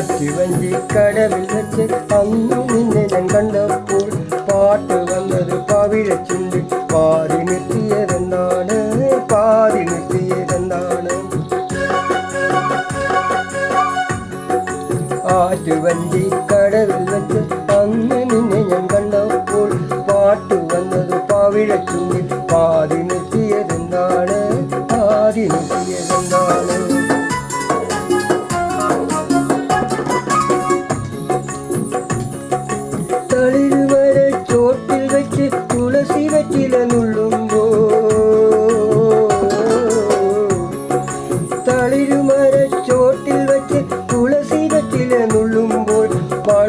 കാറ്റുവഞ്ചി കടവിൽ വെച്ച് അന്നു നിന്നെ ഞാൻ കണ്ടപ്പോൾ പാട്ട് വന്നത് പവിഴച്ചുണ്ട് പാതി നിർത്തിയതെന്നാണ് പാതി നിർത്തിയതെന്നാണ് ആറ്റുവഞ്ചി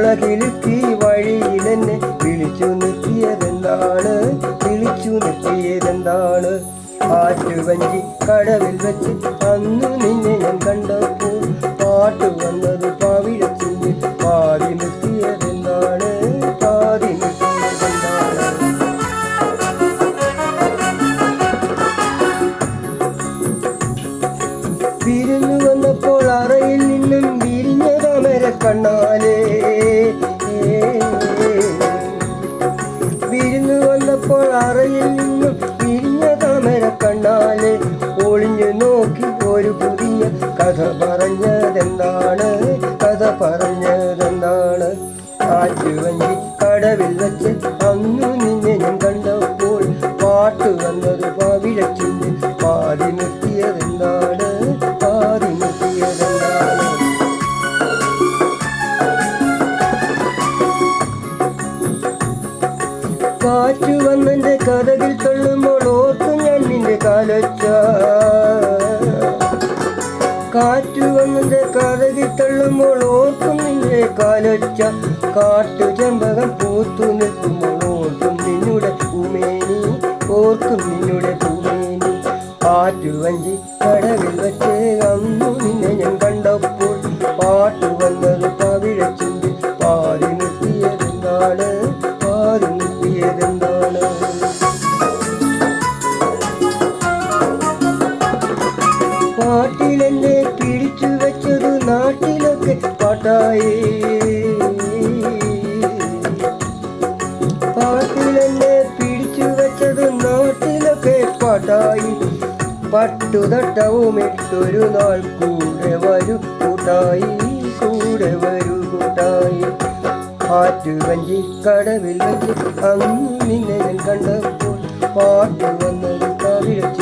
പളകിലുക്കി വഴിയിലെന്നെ വിളിച്ചു നിർത്തിയതെന്താണ്? വിളിച്ചു നിർത്തിയതെന്താണ്? ആറ്റുവഞ്ചി കടവിൽ വെച്ച് അന്ന് നിന്നെ ഞാൻ കണ്ടപ്പോൾ പാട്ട് വന്നത് പാവിഴച്ചിന്റെ പാതി നിർത്തിയതെന്താണ്? പാതി നിർത്തിയതെന്താണ്? കഥ പറഞ്ഞതെന്താണ്? കഥ പറഞ്ഞതെന്താണ്? ആറ്റുവഞ്ചി കടവിൽ വെച്ച് അന്നു നിന്നെ ഞാൻ കണ്ടപ്പോൾ പാട്ട് വന്നത് തള്ളുമ്പോൾ ഓർക്കും നിന്റെ കാലൊച്ച. കാട്ടു ചെമ്പകം പൂത്തു നിൽക്കുമ്പോൾ ഓർക്കും നിന്നുടെ ഉമേനി. ഓർക്കും നിന്നുടെ ഉമേനി. ആറ്റുവഞ്ചി കടവിൽ വച്ച് അന്നു നിന്നെ ഞാൻ കണ്ടപ്പോൾ പാട്ടു വന്നത് പവിഴച്ചുണ്ട് പാതി നിർത്തിയതെന്താണ് പാതി നിർത്തിയതെന്താണ് പാട്ടിലെന്നെ പിടിച്ചു വെച്ചത് നാട്ടിലൊക്കെ പാട്ടായി. പാട്ടിലെന്നെ പിടിച്ചു വെച്ചത് നാട്ടിലൊക്കെ പാട്ടായി. പട്ടുതട്ടവും ഇട്ടൊരു നാൾ കൂടെ വരൂ കൂട്ടായി കൂടെ വരൂ കൂട്ടായി. ആറ്റുവഞ്ചി കടവിൽ വെച്ച് അങ്ങനെ നിന്നെ ഞാൻ കണ്ടപ്പോൾ പാട്ട് വന്നത് കവിഴച്ചിണ്ട്